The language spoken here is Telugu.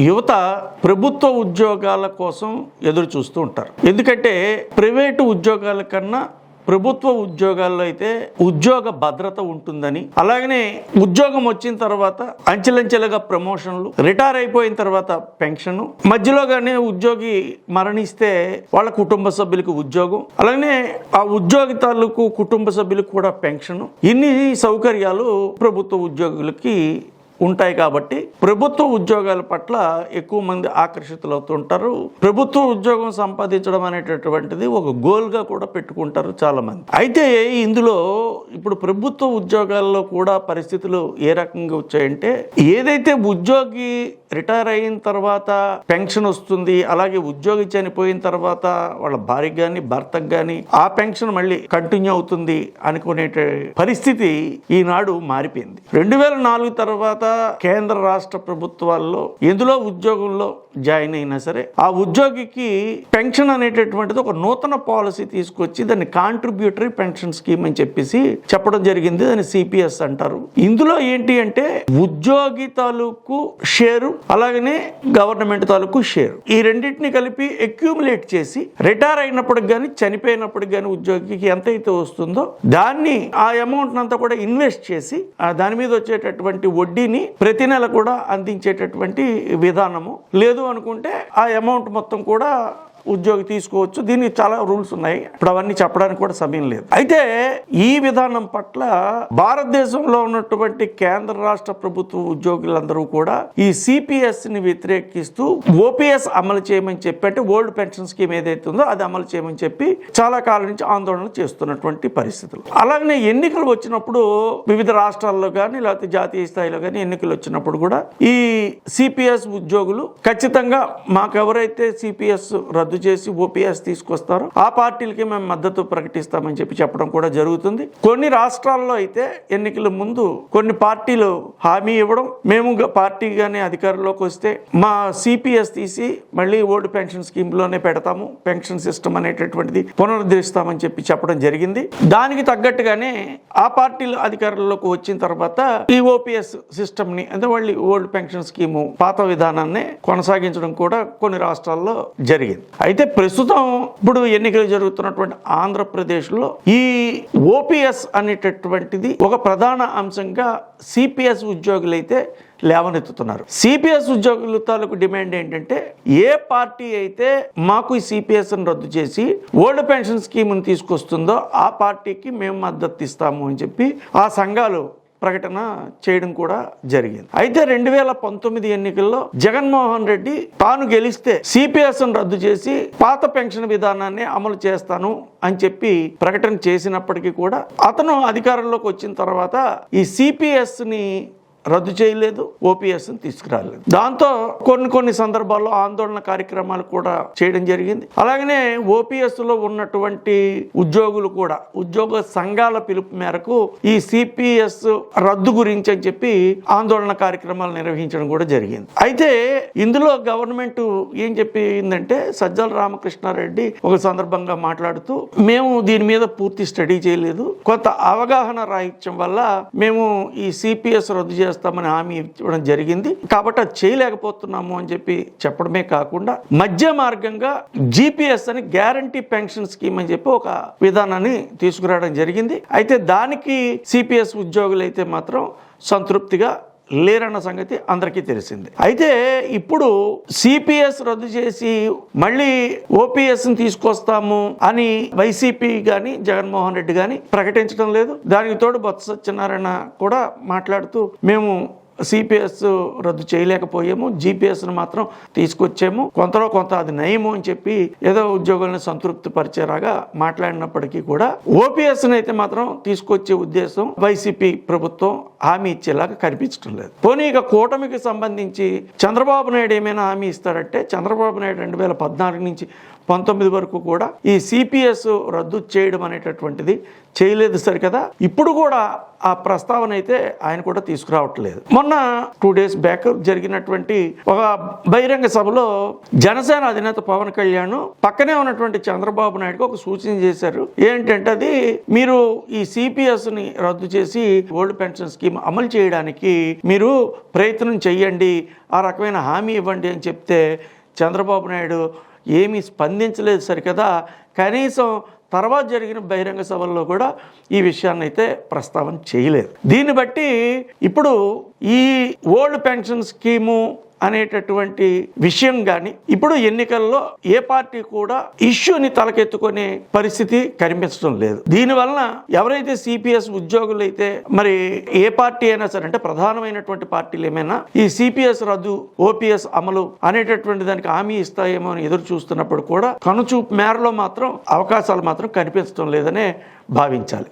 యువత ప్రభుత్వ ఉద్యోగాల కోసం ఎదురు చూస్తూ ఉంటారు. ఎందుకంటే ప్రైవేటు ఉద్యోగాల కన్నా ప్రభుత్వ ఉద్యోగాల్లో అయితే ఉద్యోగ భద్రత ఉంటుందని అలాగనే ఉద్యోగం వచ్చిన తర్వాత అంచెలంచెలుగా ప్రమోషన్లు రిటైర్ అయిపోయిన తర్వాత పెన్షన్ మధ్యలోగానే ఉద్యోగి మరణిస్తే వాళ్ళ కుటుంబ సభ్యులకు ఉద్యోగం అలాగనే ఆ ఉద్యోగి తాలూకు కుటుంబ సభ్యులకు కూడా పెన్షన్. ఇన్ని సౌకర్యాలు ప్రభుత్వ ఉద్యోగులకి ఉంటాయి కాబట్టి ప్రభుత్వ ఉద్యోగాల పట్ల ఎక్కువ మంది ఆకర్షితులవుతుంటారు. ప్రభుత్వ ఉద్యోగం సంపాదించడం అనేటటువంటిది ఒక గోల్గా కూడా పెట్టుకుంటారు చాలామంది. అయితే ఇందులో ఇప్పుడు ప్రభుత్వ ఉద్యోగాల్లో కూడా పరిస్థితులు ఏ రకంగా వచ్చాయంటే ఏదైతే ఉద్యోగి రిటైర్ అయిన తర్వాత పెన్షన్ వస్తుంది అలాగే ఉద్యోగి చనిపోయిన తర్వాత వాళ్ళ భార్య కానీ భర్తకు కానీ ఆ పెన్షన్ మళ్ళీ కంటిన్యూ అవుతుంది అనుకునే పరిస్థితి ఈనాడు మారిపోయింది. రెండు వేల నాలుగు తర్వాత కేంద్ర రాష్ట్ర ప్రభుత్వాల్లో ఎందులో ఉద్యోగంలో జాయిన్ అయినా సరే ఆ ఉద్యోగికి పెన్షన్ అనేటటువంటిది ఒక నూతన పాలసీ తీసుకొచ్చి దాన్ని కాంట్రిబ్యూటరీ పెన్షన్ స్కీమ్ అని చెప్పేసి చెప్పడం జరిగింది దాన్ని సిపిఎస్ అంటారు. ఇందులో ఏంటి అంటే ఉద్యోగి తాలూకు షేరు అలాగనే గవర్నమెంట్ తాలూకు షేర్. ఈ రెండింటిని కలిపి అక్యూములేట్ చేసి రిటైర్ అయినప్పటికి కానీ చనిపోయినప్పటికి కానీ ఉద్యోగికి ఎంత అయితే వస్తుందో దాన్ని ఆ అమౌంట్ అంతా కూడా ఇన్వెస్ట్ చేసి దాని మీద వచ్చేటటువంటి వడ్డీని ప్రతి నెల కూడా అందించేటటువంటి విధానము. లేదు అనుకుంటే ఆ అమౌంట్ మొత్తం కూడా ఉద్యోగి తీసుకోవచ్చు. దీనికి చాలా రూల్స్ ఉన్నాయి. ఇప్పుడు అవన్నీ చెప్పడానికి కూడా సమయం లేదు. అయితే ఈ విధానం పట్ల భారతదేశంలో ఉన్నటువంటి కేంద్ర రాష్ట్ర ప్రభుత్వ ఉద్యోగులందరూ కూడా ఈ సిపిఎస్ని వ్యతిరేకిస్తూ ఓపీఎస్ అమలు చేయమని చెప్పి అంటే ఓల్డ్ పెన్షన్ స్కీమ్ ఏదైతే ఉందో అది అమలు చేయమని చెప్పి చాలా కాలం నుంచి ఆందోళన చేస్తున్నటువంటి పరిస్థితులు. అలాగనే ఎన్నికలు వచ్చినప్పుడు వివిధ రాష్ట్రాల్లో కానీ లేకపోతే జాతీయ స్థాయిలో కానీ ఎన్నికలు వచ్చినప్పుడు కూడా ఈ సిపిఎస్ ఉద్యోగులు ఖచ్చితంగా మాకెవరైతే సిపిఎస్ రద్దు చేసి ఓపీఎస్ తీసుకొస్తారు ఆ పార్టీలకి మేము మద్దతు ప్రకటిస్తామని చెప్పి చెప్పడం కూడా జరుగుతుంది. కొన్ని రాష్ట్రాల్లో అయితే ఎన్నికల ముందు కొన్ని పార్టీలు హామీ ఇవ్వడం మేము పార్టీ కానీ అధికారంలోకి వస్తే మా సిపిఎస్ తీసి మళ్ళీ ఓల్డ్ పెన్షన్ స్కీమ్లోనే పెడతాము. పెన్షన్ సిస్టమ్ అనేటటువంటిది పునరుద్ధరిస్తామని చెప్పి చెప్పడం జరిగింది. దానికి తగ్గట్టుగానే ఆ పార్టీలు అధికారంలోకి వచ్చిన తర్వాత ఈ ఓపీఎస్ సిస్టమ్ని అంటే మళ్ళీ ఓల్డ్ పెన్షన్ స్కీము పాత విధానాన్ని కొనసాగించడం కూడా కొన్ని రాష్ట్రాల్లో జరిగింది. అయితే ప్రస్తుతం ఇప్పుడు ఎన్నికలు జరుగుతున్నటువంటి ఆంధ్రప్రదేశ్లో ఈ ఓపీఎస్ అనేటటువంటిది ఒక ప్రధాన అంశంగా సిపిఎస్ ఉద్యోగులైతే లేవనెత్తుతున్నారు. సిపిఎస్ ఉద్యోగుల తాలూకు డిమాండ్ ఏంటంటే ఏ పార్టీ అయితే మాకు ఈ సిపిఎస్ రద్దు చేసి ఓల్డ్ పెన్షన్ స్కీమ్ని తీసుకొస్తుందో ఆ పార్టీకి మేము మద్దతు ఇస్తాము అని చెప్పి ఆ సంఘాలు ప్రకటన చేయడం కూడా జరిగింది. అయితే రెండు వేల పంతొమ్మిది ఎన్నికల్లో జగన్మోహన్ రెడ్డి తాను గెలిస్తే సిపిఎస్ రద్దు చేసి పాత పెన్షన్ విధానాన్ని అమలు చేస్తాను అని చెప్పి ప్రకటన చేసినప్పటికీ కూడా అతను అధికారంలోకి వచ్చిన తర్వాత ఈ సిపిఎస్ని రద్దు చేయలేదు ఓపీఎస్ తీసుకురాలేదు. దాంతో కొన్ని కొన్ని సందర్భాల్లో ఆందోళన కార్యక్రమాలు కూడా చేయడం జరిగింది. అలాగనే ఓపీఎస్లో ఉన్నటువంటి ఉద్యోగులు కూడా ఉద్యోగ సంఘాల పిలుపు మేరకు ఈ సిపిఎస్ రద్దు గురించి అని చెప్పి ఆందోళన కార్యక్రమాలు నిర్వహించడం కూడా జరిగింది. అయితే ఇందులో గవర్నమెంట్ ఏం చెప్పిందంటే సజ్జల రామకృష్ణారెడ్డి ఒక సందర్భంగా మాట్లాడుతూ మేము దీని మీద పూర్తి స్టడీ చేయలేదు. కొంత అవగాహన రాహిత్యం వల్ల మేము ఈ సిపిఎస్ రద్దు చేస్తామని హామీ ఇవ్వడం జరిగింది. కాబట్టి అది చేయలేకపోతున్నాము అని చెప్పి చెప్పడమే కాకుండా మధ్య మార్గంగా జిపిఎస్ అని గ్యారంటీ పెన్షన్ స్కీమ్ అని చెప్పి ఒక విధానాన్ని తీసుకురావడం జరిగింది. అయితే దానికి సిపిఎస్ ఉద్యోగులు అయితే మాత్రం సంతృప్తిగా లేరన్న సంగతి అందరికీ తెలిసింది. అయితే ఇప్పుడు సిపిఎస్ రద్దు చేసి మళ్ళీ ఓపీఎస్ తీసుకొస్తాము అని వైసీపీ కానీ జగన్మోహన్ రెడ్డి కానీ ప్రకటించడం లేదు. దానికి తోడు బొత్స సత్యనారాయణ కూడా మాట్లాడుతూ మేము సిపిఎస్ రద్దు చేయలేకపోయాము జిపిఎస్ను మాత్రం తీసుకొచ్చాము. కొంతలో కొంత అది నయము అని చెప్పి ఏదో ఉద్యోగులను సంతృప్తి పరిచేలాగా మాట్లాడినప్పటికీ కూడా ఓపీఎస్ని అయితే మాత్రం తీసుకొచ్చే ఉద్దేశం వైసీపీ ప్రభుత్వం హామీ ఇచ్చేలాగా కనిపించడం లేదు. పోనీ ఇక కూటమికి సంబంధించి చంద్రబాబు నాయుడు ఏమైనా హామీ ఇస్తాడంటే చంద్రబాబు నాయుడు రెండు వేల పద్నాలుగు నుంచి పంతొమ్మిది వరకు కూడా ఈ సిపిఎస్ రద్దు చేయడం అనేటటువంటిది చేయలేదు సరికదా ఇప్పుడు కూడా ఆ ప్రస్తావన అయితే ఆయన కూడా తీసుకురావట్లేదు. మొన్న టూ డేస్ బ్యాక్ జరిగినటువంటి ఒక బహిరంగ సభలో జనసేన అధినేత పవన్ కళ్యాణ్ పక్కనే ఉన్నటువంటి చంద్రబాబు నాయుడుకి ఒక సూచన చేశారు. ఏంటంటే అది మీరు ఈ సిపిఎస్ని రద్దు చేసి ఓల్డ్ పెన్షన్ స్కీమ్ అమలు చేయడానికి మీరు ప్రయత్నం చెయ్యండి ఆ రకమైన హామీ ఇవ్వండి అని చెప్తే చంద్రబాబు నాయుడు ఏమీ స్పందించలేదు సరికదా కనీసం తర్వాత జరిగిన బహిరంగ సభల్లో కూడా ఈ విషయాన్ని అయితే ప్రస్తావన చేయలేదు. దీన్ని బట్టి ఇప్పుడు ఈ ఓల్డ్ పెన్షన్ స్కీము అనేటటువంటి విషయం కానీ ఇప్పుడు ఎన్నికల్లో ఏ పార్టీ కూడా ఇష్యూని తలకెత్తుకునే పరిస్థితి కనిపించడం లేదు. దీనివలన ఎవరైతే సిపిఎస్ ఉద్యోగులు అయితే మరి ఏ పార్టీ అయినా సరే అంటే ప్రధానమైనటువంటి పార్టీలు ఏమైనా ఈ సిపిఎస్ రద్దు ఓపీఎస్ అమలు అనేటటువంటి దానికి హామీ ఇస్తాయేమో అని ఎదురు చూస్తున్నప్పుడు కూడా కనుచూపు మేరలో మాత్రం అవకాశాలు మాత్రం కనిపించడం లేదనే భావించాలి.